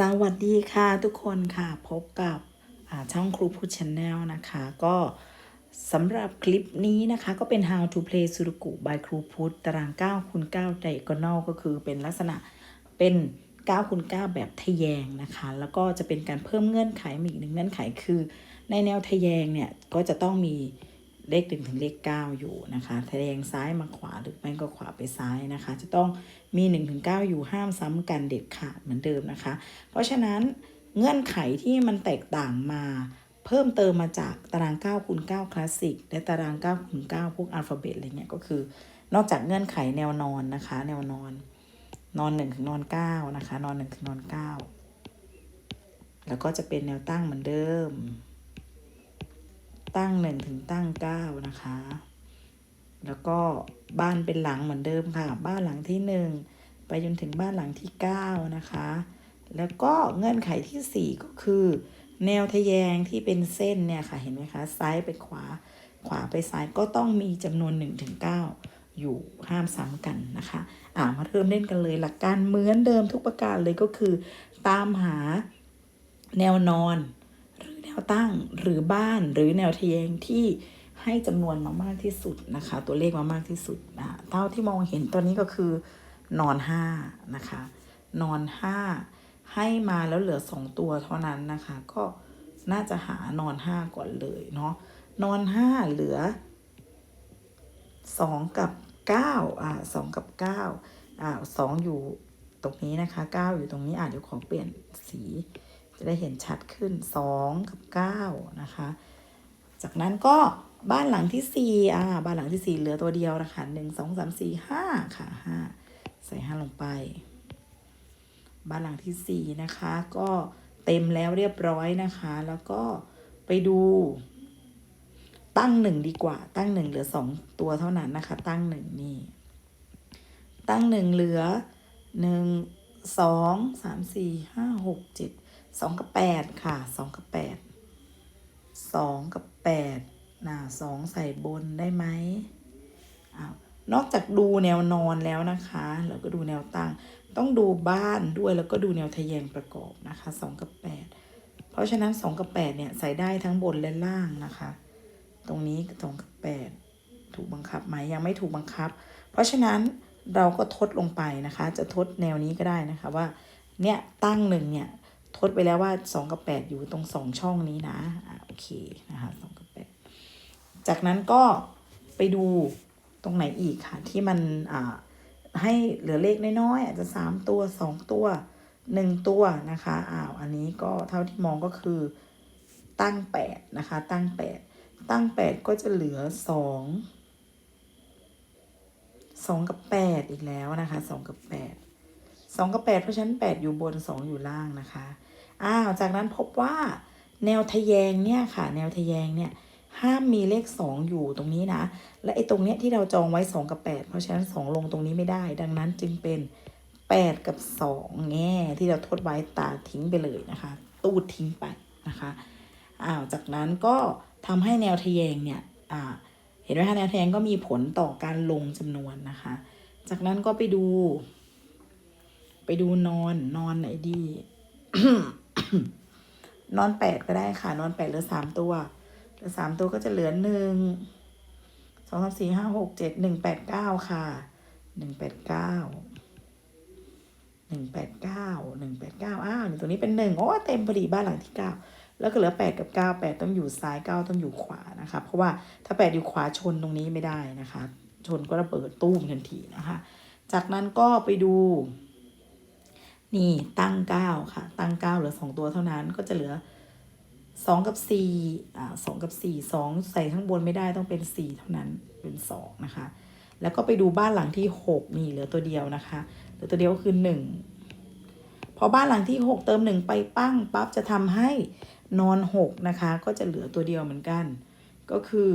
สวัสดีค่ะทุกคนค่ะพบกับช่องครูพูดชาแนลนะคะ ก็สำหรับคลิปนี้นะคะก็เป็น how to play sudoku by ครูพุทธตาราง9คูณ9 diagonal ก็คือเป็นลักษณะเป็น9คูณ9แบบทะแยงนะคะ แล้วก็จะเป็นการเพิ่มเงื่อนไขมาอีกหนึ่งเงื่อนไขคือ ในแนวทะแยงเนี่ย ก็จะต้องมี เลขหนึ่งถึงเลข 9 อยู่นะคะทะแยงซ้ายมาขวาหรือไม่ก็ขวาไปซ้ายนะคะ จะต้องมี1ถึง9อยู่ห้ามซ้ำกันเด็ดขาดเหมือนเดิมนะคะ เพราะฉะนั้นเงื่อนไขที่มันแตกต่างมาเพิ่มเติมมาจากตาราง9คูณ9คลาสสิกและตาราง9คูณ9พวกอัลฟาเบตอะไรเงี้ยก็คือ นอกจากเงื่อนไขแนวนอนนะคะ แนวนอน นอน1ถึงนอน9นะคะ นอน1ถึงนอน9แล้วก็จะเป็นแนวตั้งเหมือนเดิม ตั้ง1ถึงตั้ง9นะคะ แล้วก็บ้านเป็นหลังเหมือนเดิมค่ะ บ้านหลังที่1ไปจนถึงบ้านหลังที่9นะคะ แล้วก็เงื่อนไขที่4ก็คือ แนวทะแยงที่เป็นเส้นเนี่ยค่ะเห็นไหมคะซ้ายไปขวา ขวาไปซ้ายก็ต้องมีจำนวน1ถึง9อยู่ห้ามซ้ำกันนะคะ อ่ามาเริ่มเล่นกันเลย หลักการเหมือนเดิมทุกประการเลยก็คือ ตามหาแนวนอน วตั้งหรือบ้านหรือแนวทะแยงที่ให้จำนวนมามากที่สุดนะคะ ตัวเลขมามากที่สุดนะเท่าที่มองเห็นตัวนี้ก็คือนอนห้านะคะ นอนห้าให้มาแล้วเหลือสองตัวเท่านั้นนะคะ ก็น่าจะหานอนห้าก่อนเลยเนาะนอนห้าเหลือสองกับเก้าอ่าสองกับเก้าอ่าสองอยู่ตรงนี้นะคะเก้าอยู่ตรงนี้อ่าเดี๋ยวขอเปลี่ยนสี จะได้เห็นชัดขึ้น 2 กับ 9 นะคะ จากนั้นก็บ้านหลังที่4อ่าบ้านหลังที่ 4 เหลือตัวเดียวนะคะ1 2 3 4 5 ค่ะ 5 ใส่ 5 ลงไป บ้านหลังที่ 4 นะคะ ก็เต็มแล้วเรียบร้อยนะคะ แล้วก็ไปดูตั้งหนึ่งดีกว่า ตั้งหนึ่งเหลือ2ตัวเท่านั้นนะคะ ตั้งหนึ่งนี่ ตั้งหนึ่งเหลือหนึ่งสองสามสี่ห้าหกเจ็ด สองกับแปดค่ะสองกับแปดสองกับแปดน่ะสองใส่บนได้ไหมอ้าวนอกจากดูแนวนอนแล้วนะคะ แล้วก็ดูแนวตั้ง ต้องดูบ้านด้วยแล้วก็ดูแนวทะแยงประกอบนะคะสองกับแปดเพราะฉะนั้นสองกับแปดเนี่ยใส่ได้ทั้งบนและล่างนะคะ ตรงนี้สองกับแปดถูกบังคับไหมยังไม่ถูกบังคับ เพราะฉะนั้นเราก็ทดลงไปนะคะ จะทดแนวนี้ก็ได้นะคะว่าเนี่ยตั้งหนึ่งเนี่ย ทดไปแล้วว่า 2 กับ 8 อยู่ตรง 2 ช่องนี้นะอะโอเคนะคะ2กับ 8 จากนั้นก็ไปดูตรงไหนอีกค่ะ ที่มันอ่าให้เหลือเลขน้อยๆอาจจะ 3 ตัว 2 ตัว 1 ตัวนะคะอ้าวอันนี้ก็เท่าที่มองก็คือตั้ง 8 นะคะ ตั้ง 8 ตั้ง 8 ก็จะเหลือ2สองกับแปดอีกแล้วนะคะสองกับแปด สองกับแปดเพราะฉะนั้นแปดอยู่บนสองอยู่ล่างนะคะ อ้าว จากนั้นพบว่าแนวทะแยงเนี่ยค่ะ แนวทะแยงเนี่ยห้ามมีเลขสองอยู่ตรงนี้นะ และไอ้ตรงเนี้ยที่เราจองไว้สองกับแปดเพราะฉะนั้นสองลงตรงนี้ไม่ได้ ดังนั้นจึงเป็นแปดกับสองแง่ที่เราทดไว้ตาทิ้งไปเลยนะคะ ตูดทิ้งไปนะคะอ้าวจากนั้นก็ทำให้แนวทะแยงเนี่ยอ่าเห็นไหมคะแนวทแทงก็มีผลต่อการลงจำนวนนะคะ จากนั้นก็ไปดู ไปดูนอนนอนไหนดี นอนแปดก็ได้ค่ะ นอนแปดเหลือสามตัวเหลือสามตัวก็จะเหลือหนึ่งสองสามสี่ห้าหกเจ็ดหนึ่งแปดเก้าค่ะหนึ่งแปดเก้าหนึ่งแปดเก้าหนึ่งแปดเก้าอ้าวนี่ตัวนี้เป็นหนึ่งโอ้เต็มพอดีบ้านหลังที่เก้าแล้วก็เหลือ8กับ9 8ต้องอยู่ซ้าย9ต้องอยู่ขวานะคะเพราะว่าถ้า8อยู่ขวาชนตรงนี้ไม่ได้นะคะ ชนก็ระเบิดตู้มทันทีนะคะ จากนั้นก็ไปดู นี่ตั้ง9ค่ะ ตั้ง9เหลือ2ตัวเท่านั้นก็จะเหลือ2กับ4อ่า2กับ4 2ใส่ข้างบนไม่ได้ต้องเป็น4เท่านั้นเป็น2นะคะ แล้วก็ไปดูบ้านหลังที่6นี่เหลือตัวเดียวนะคะเหลือตัวเดียวก็คือ1พอบ้านหลังที่6เติม1ไปปั้งปั๊บจะทำให้นอน6นะคะ ก็จะเหลือตัวเดียวเหมือนกัน ก็คือ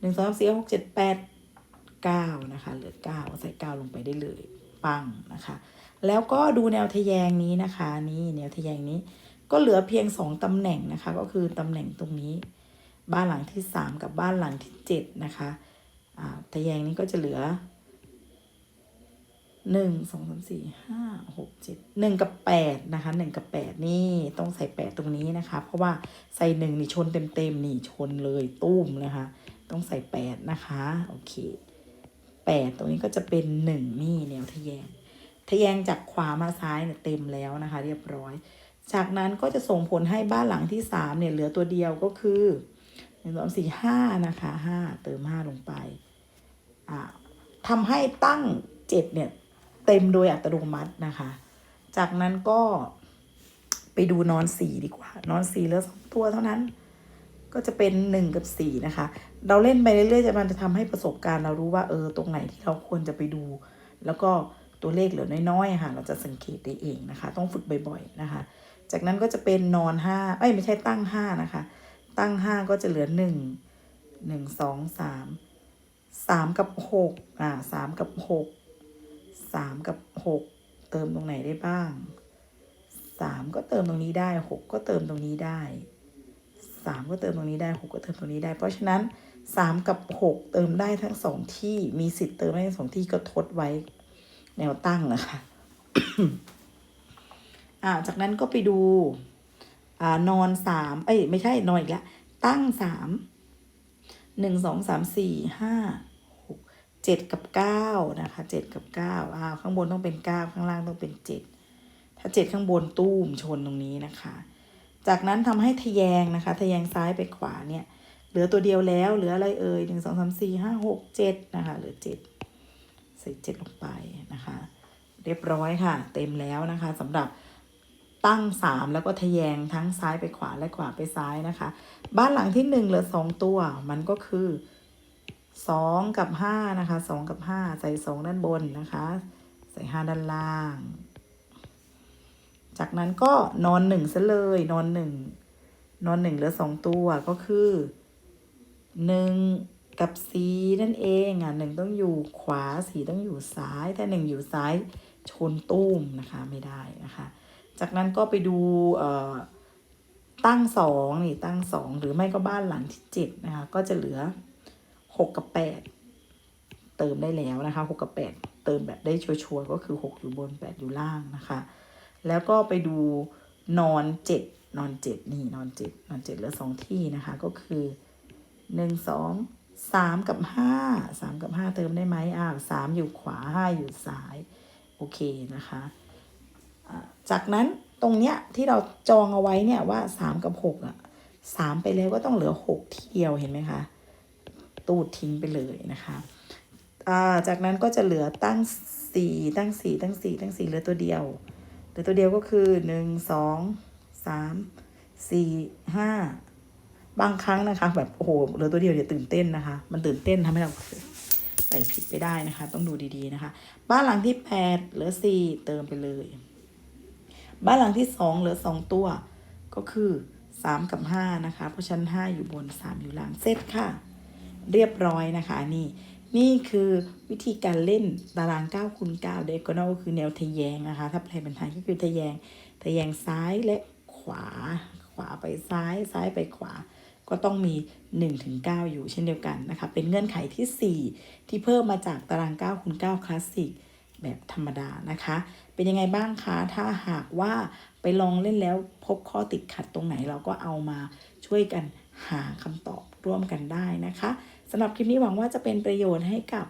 1 2 3 4 6 7 8 9นะคะ เหลือ9ใส่9ลงไปได้เลย ปังนะคะ แล้วก็ดูแนวทะแยงนี้นะคะ นี่แนวทะแยงนี้ ก็เหลือเพียง2ตำแหน่งนะคะ ก็คือตำแหน่งตรงนี้ บ้านหลังที่3กับบ้านหลังที่7นะคะอ่าทะแยงนี้ก็จะเหลือหนึ่งสองสามสี่ห้าหกเจ็ดหนึ่งกับแปดนะคะหนึ่งกับแปดนี่ต้องใส่แปดตรงนี้นะคะ เพราะว่าใส่หนึ่งนี่ชนเต็มเต็มๆนี่ชนเลยตุ้มนะคะ ต้องใส่แปดนะคะ โอเคแปดตรงนี้ก็จะเป็นหนึ่งนี่แนวทะแยง ทะแยงจากขวามาซ้ายเนี่ยเต็มแล้วนะคะ เรียบร้อย จากนั้นก็จะส่งผลให้บ้านหลังที่สามเนี่ยเหลือตัวเดียวก็คือหนึ่งสองสี่ห้านะคะห้าเติมห้าลงไปอ่าทำให้ตั้งเจ็ดเนี่ยเต็มโดยอัตโนมัตินะคะ จากนั้นก็ไปดูนอนสี่ดีกว่า นอนสี่เหลือสองตัวเท่านั้นก็จะเป็นหนึ่งกับสี่นะคะ เราเล่นไปเรื่อยๆจะมันจะทำให้ประสบการณ์เรารู้ว่าเออตรงไหนที่เราควรจะไปดู แล้วก็ ตัวเลขเหลือน้อยๆค่ะ เราจะสังเกตได้เองนะคะ ต้องฝึกบ่อยๆนะคะ จากนั้นก็จะเป็นนอนห้าเอ้ยไม่ใช่ตั้งห้านะคะ ตั้งห้าก็จะเหลือหนึ่งหนึ่งสองสามสามกับหกอ่าสามกับหกสามกับหกเติมตรงไหนได้บ้างสามก็เติมตรงนี้ได้หกก็เติมตรงนี้ได้สามก็เติมตรงนี้ได้หกก็เติมตรงนี้ได้ เพราะฉะนั้นสามกับหกเติมได้ทั้งสองที่มีสิทธิ์เติมได้ทั้งสองที่ก็ทดไว้ แนวตั้งนะคะอ่าจากนั้นก็ไปดูอ่านอนสามเอ้ย ไม่ใช่นอนอีกแล้วตั้งสามหนึ่งสองสามสี่ห้าหกเจ็ดกับเก้านะคะเจ็ดกับเก้าอ้าวข้างบนต้องเป็นเก้าข้างล่างต้องเป็นเจ็ดถ้าเจ็ดข้างบนตู้มชนตรงนี้นะคะ จากนั้นทำให้ทะแยงนะคะ ทะแยงซ้ายไปขวาเนี่ย เหลือตัวเดียวแล้ว เหลืออะไรเอ่ยหนึ่งสองสามสี่ห้าหกเจ็ดนะคะเหลือเจ็ด ใส่เจ็ดลงไปนะคะ เรียบร้อยค่ะ เต็มแล้วนะคะสำหรับตั้งสามแล้วก็ทะแยงทั้งซ้ายไปขวาและขวาไปซ้ายนะคะ บ้านหลังที่หนึ่งเหลือสองตัว มันก็คือสองกับห้านะคะสองกับห้าใส่สองด้านบนนะคะ ใส่ห้าด้านล่าง จากนั้นก็นอนหนึ่งซะเลยนอนหนึ่งนอนหนึ่งเหลือสองตัวก็คือหนึ่ง กับสีนั่นเองอะหนึ่งต้องอยู่ขวาสีต้องอยู่ซ้าย ถ้าหนึ่งอยู่ซ้ายชนตุ้มนะคะไม่ได้นะคะ จากนั้นก็ไปดูตั้งสองนี่ตั้งสองหรือไม่ก็บ้านหลังที่เจ็ดนะคะก็จะเหลือหกกับแปดเติมได้แล้วนะคะหกกับแปดเติมแบบได้ชัวร์ก็คือหกอยู่บนแปดอยู่ล่างนะคะ แล้วก็ไปดูนอนเจ็ดนอนเจ็ดนี่นอนเจ็ดนอนเจ็ดเหลือสองที่นะคะก็คือหนึ่งสอง สามกับห้าสามกับห้าเติมได้ไหมอ้าวสามอยู่ขวาห้าอยู่ซ้าย โอเคนะคะ จากนั้นตรงเนี้ยที่เราจองเอาไว้เนี่ยว่าสามกับหกอะสามไปแล้วก็ต้องเหลือหกที่เดียวเห็นไหมคะตูดทิ้งไปเลยนะคะจากนั้นก็จะเหลือตั้งสี่ตั้งสี่ตั้งสี่ตั้งสี่เหลือตัวเดียวเหลือตัวเดียวก็คือหนึ่งสองสามสี่ห้า บางครั้งนะคะ แบบโอ้โหเหลือตัวเดียวเดี๋ยวตื่นเต้นนะคะ มันตื่นเต้นทำให้เราใส่ผิดไปได้นะคะ ต้องดูดีๆนะคะ บ้านหลังที่แปดเหลือสี่เติมไปเลย บ้านหลังที่สองเหลือสองตัว ก็คือสามกับห้านะคะ เพราะฉะนันห้าอยู่บนสามอยู่ล่างเซตค่ะ เรียบร้อยนะคะนี่นี่คือวิธีการเล่นตาราง9คูณ9เดกอนก็คือแนวทะแยงนะคะ ถ้าแปลเป็นไทยก็คือทะแยง ทะแยงซ้ายและขวา ขวาไปซ้าย ซ้ายไปขวา ก็ต้องมี1ถึง9อยู่เช่นเดียวกันนะคะ เป็นเงื่อนไขทีสี่ 4 ที่เพิ่มมาจากตาราง 9คูณ9คลาสสิกแบบธรรมดานะคะ เป็นยังไงบ้างคะ ถ้าหากว่าไปลองเล่นแล้วพบข้อติดขัดตรงไหนเราก็เอามาช่วยกันหาคำตอบร่วมกันได้นะคะสำหรับคลิปนี้หวังว่าจะเป็นประโยชน์ให้กับ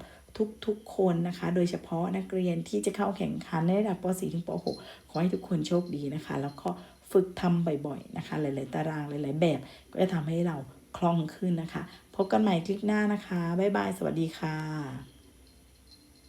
ทุกๆคนนะคะ โดยเฉพาะนักเรียนที่จะเข้าแข่งขันในระดับป .4 ถึงป .6 ขอให้ทุกคนโชคดีนะคะ แล้วก็ ฝึกทำบ่อยๆนะคะ หลาย ๆ ตารางหลาย ๆ แบบก็จะทำให้เราคล่องขึ้นนะคะ พบกันใหม่คลิปหน้านะคะ บ๊ายบาย สวัสดีค่ะ